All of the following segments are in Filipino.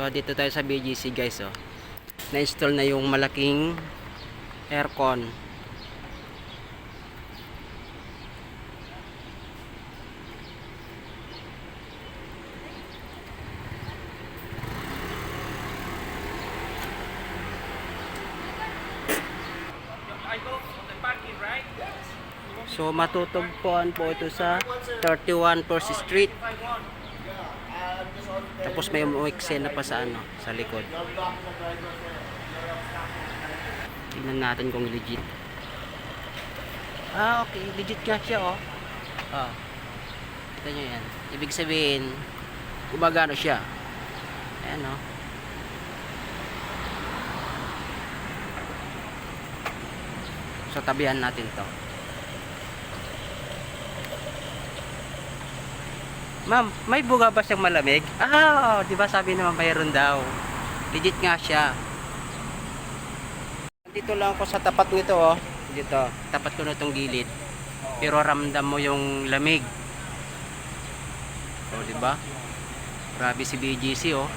So dito tayo sa BGC guys oh. Na-install na yung malaking aircon. So matutugpuan po ito sa 31 First Street. Tapos may umueksena pa sa ano, sa likod. Tingnan natin kung legit. Ah, okay. Legit nga siya, oh. Ah. Kita nyo yan. Ibig sabihin, gumagano siya. Ayan, oh. So, tabihan natin to. Ma'am, may buga ba siyang malamig? Ah, di ba sabi naman mayroon daw. Legit nga siya. Dito lang ako sa tapat nito, oh. Dito, tapat ko na itong gilid. Pero ramdam mo yung lamig. Oh, di ba? Grabe si BGC, oh.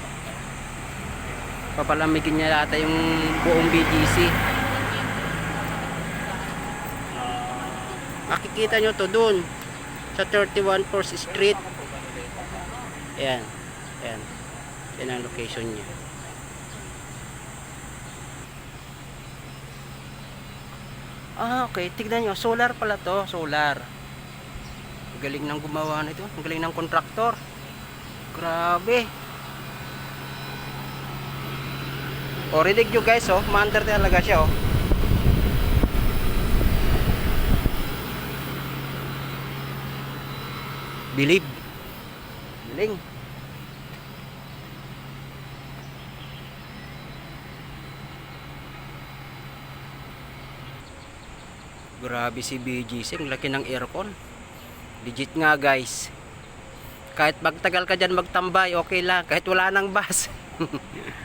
Papalamigin niya yata yung buong BGC. Makikita nyo to dun sa 31 First Street. Ayan. Ayan. Yan ang location niya. Ah, okay. Tignan nyo. Solar pala to. Solar. Galing ng gumawa nito. Ang galing ng kontraktor. Grabe. O, rinig nyo guys, oh. Maandar talaga siya, oh. Believe. Galing. Grabe si BGC, ang laki ng aircon. Legit nga guys. Kahit magtagal ka dyan magtambay, okay lang. Kahit wala nang bus.